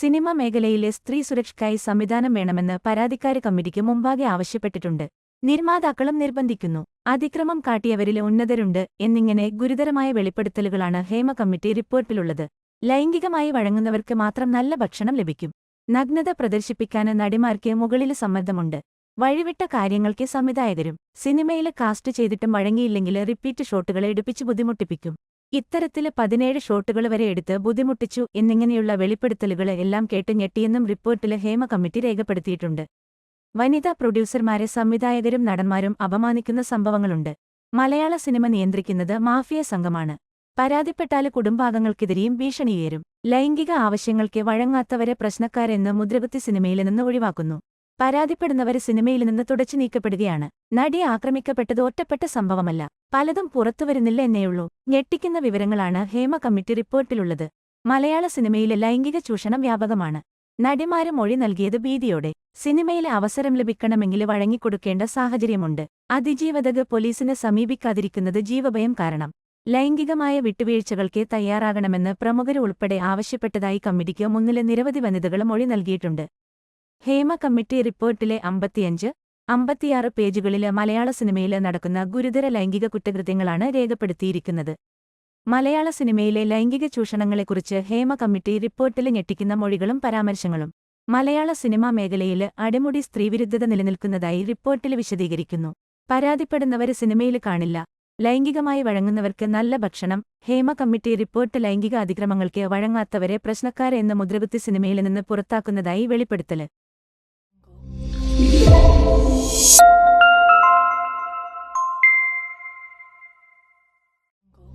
Cinema മേഖലയിലെ സ്ത്രീ സുരക്ഷയ്ക്കായി സംവിധാനം വേണമെന്ന് പരാതിക്കാര് കമ്മിറ്റിക്ക് മുമ്പാകെ ആവശ്യപ്പെട്ടിട്ടുണ്ട്. നിർമ്മാതാക്കളും നിർബന്ധിക്കുന്നു. അതിക്രമം കാട്ടിയവരിൽ ഉന്നതരുണ്ട് എന്നിങ്ങനെ ഗുരുതരമായ വെളിപ്പെടുത്തലുകളാണ് ഹേമ കമ്മിറ്റി റിപ്പോർട്ടിലുള്ളത്. ലൈംഗികമായി വഴങ്ങുന്നവർക്ക് മാത്രം നല്ല ഭക്ഷണം ലഭിക്കും. നഗ്നത പ്രദർശിപ്പിക്കാന് നടിമാർക്ക് മുകളിൽ സമ്മർദ്ദമുണ്ട്. വഴിവിട്ട കാര്യങ്ങൾക്ക് സംവിധായകരും സിനിമയിൽ കാസ്റ്റ് ചെയ്തിട്ടും വഴങ്ങിയില്ലെങ്കിൽ റിപ്പീറ്റ് ഷോട്ടുകളെ എടുപ്പിച്ച് ബുദ്ധിമുട്ടിപ്പിക്കും. ഇത്തരത്തിൽ പതിനേഴ് ഷോട്ടുകൾ വരെ എടുത്ത് ബുദ്ധിമുട്ടിച്ചു എന്നിങ്ങനെയുള്ള വെളിപ്പെടുത്തലുകൾ എല്ലാം കേട്ട് ഞെട്ടിയെന്നും റിപ്പോർട്ടിൽ ഹേമ കമ്മിറ്റി രേഖപ്പെടുത്തിയിട്ടുണ്ട്. വനിതാ പ്രൊഡ്യൂസർമാരെ സംവിധായകരും നടന്മാരും അപമാനിക്കുന്ന സംഭവങ്ങളുണ്ട്. മലയാള സിനിമ നിയന്ത്രിക്കുന്നത് മാഫിയ സംഘമാണ്. പരാതിപ്പെട്ടാൽ കുടുംബാംഗങ്ങൾക്കെതിരെയും ഭീഷണിയേരും ലൈംഗിക ആവശ്യങ്ങൾക്ക് വഴങ്ങാത്തവരെ പ്രശ്നക്കാരെന്ന് മുദ്രകുത്തി സിനിമയിൽ നിന്ന് ഒഴിവാക്കുന്നു. പരാതിപ്പെടുന്നവര് സിനിമയിൽ നിന്ന് തുടച്ചു നീക്കപ്പെടുകയാണ്. നടി ആക്രമിക്കപ്പെട്ടത് ഒറ്റപ്പെട്ട സംഭവമല്ല. പലതും പുറത്തുവരുന്നില്ല എന്നേയുള്ളൂ. ഞെട്ടിക്കുന്ന വിവരങ്ങളാണ് ഹേമ കമ്മിറ്റി റിപ്പോർട്ടിലുള്ളത്. മലയാള സിനിമയിലെ ലൈംഗിക ചൂഷണം വ്യാപകമാണ്. നടിമാര് മൊഴി നൽകിയത് ഭീതിയോടെ. സിനിമയിലെ അവസരം ലഭിക്കണമെങ്കിൽ വഴങ്ങിക്കൊടുക്കേണ്ട സാഹചര്യമുണ്ട്. അതിജീവതക് പോലീസിനെ സമീപിക്കാതിരിക്കുന്നത് ജീവഭയം കാരണം. ലൈംഗികമായ വിട്ടുവീഴ്ചകൾക്ക് തയ്യാറാകണമെന്ന് പ്രമുഖരുൾപ്പെടെ ആവശ്യപ്പെട്ടതായി കമ്മിറ്റിക്ക് മുന്നിലെ നിരവധി വനിതകൾ മൊഴി നൽകിയിട്ടുണ്ട്. ഹേമ കമ്മിറ്റി റിപ്പോർട്ടിലെ അമ്പത്തിയഞ്ച് അമ്പത്തിയാറ് പേജുകളിൽ മലയാള സിനിമയിൽ നടക്കുന്ന ഗുരുതര ലൈംഗിക കുറ്റകൃത്യങ്ങളാണ് രേഖപ്പെടുത്തിയിരിക്കുന്നത്. മലയാള സിനിമയിലെ ലൈംഗിക ചൂഷണങ്ങളെക്കുറിച്ച് ഹേമ കമ്മിറ്റി റിപ്പോർട്ടിൽ ഞെട്ടിക്കുന്ന മൊഴികളും പരാമർശങ്ങളും മലയാള സിനിമാ മേഖലയിൽ അടിമുടി സ്ത്രീവിരുദ്ധത നിലനിൽക്കുന്നതായി റിപ്പോർട്ടിൽ വിശദീകരിക്കുന്നു. പരാതിപ്പെടുന്നവരെ സിനിമയിൽ കാണില്ല. ലൈംഗികമായി വഴങ്ങുന്നവർക്ക് നല്ല ഭക്ഷണം ഹേമ കമ്മിറ്റി റിപ്പോർട്ട് ലൈംഗിക അതിക്രമങ്ങൾക്ക് വഴങ്ങാത്തവരെ പ്രശ്നക്കാരെന്ന് മുദ്രകുത്തി സിനിമയിൽ നിന്ന് പുറത്താക്കുന്നതായി വെളിപ്പെടുത്തൽ.